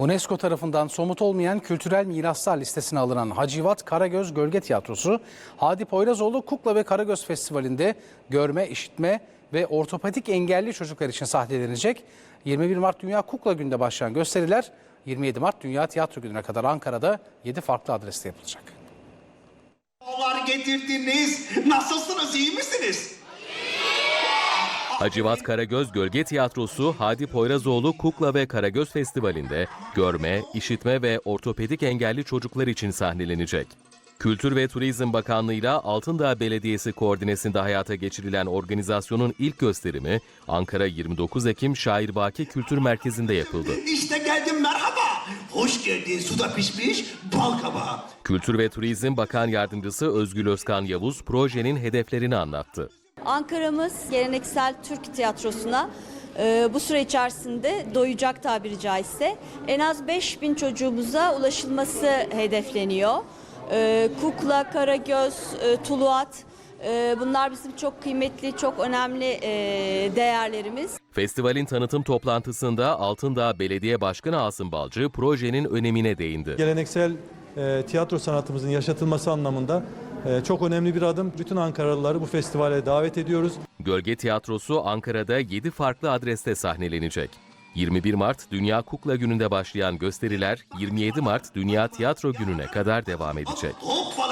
UNESCO tarafından somut olmayan kültürel miraslar listesine alınan Hacivat Karagöz Gölge Tiyatrosu, Hadi Poyrazoğlu Kukla ve Karagöz Festivali'nde görme, işitme ve ortopedik engelli çocuklar için sahnelenecek. 21 Mart Dünya Kukla Günü'nde başlayan gösteriler 27 Mart Dünya Tiyatro Günü'ne kadar Ankara'da 7 farklı adreste yapılacak. Dolar getirdiniz. Nasılsınız, iyi misiniz? Hacivat Karagöz Gölge Tiyatrosu Hadi Poyrazoğlu Kukla ve Karagöz Festivali'nde görme, işitme ve ortopedik engelli çocuklar için sahnelenecek. Kültür ve Turizm Bakanlığı ile Altındağ Belediyesi koordinesinde hayata geçirilen organizasyonun ilk gösterimi Ankara 29 Ekim Şair Baki Kültür Merkezi'nde yapıldı. İşte geldim merhaba. Hoş geldin suda pişmiş bal kabağı. Kültür ve Turizm Bakan Yardımcısı Özgül Özkan Yavuz projenin hedeflerini anlattı. Ankara'mız geleneksel Türk tiyatrosuna e, bu süre içerisinde doyacak tabiri caizse en az 5000 çocuğumuza ulaşılması hedefleniyor. E, Kukla, Karagöz, e, Tuluat e, bunlar bizim çok kıymetli, çok önemli e, değerlerimiz. Festivalin tanıtım toplantısında Altındağ Belediye Başkanı Asım Balcı projenin önemine değindi. Geleneksel e, tiyatro sanatımızın yaşatılması anlamında çok önemli bir adım. Bütün Ankaralıları bu festivale davet ediyoruz. Gölge Tiyatrosu Ankara'da 7 farklı adreste sahnelenecek. 21 Mart Dünya Kukla Günü'nde başlayan gösteriler 27 Mart Dünya Tiyatro Günü'ne kadar devam edecek. Hoppala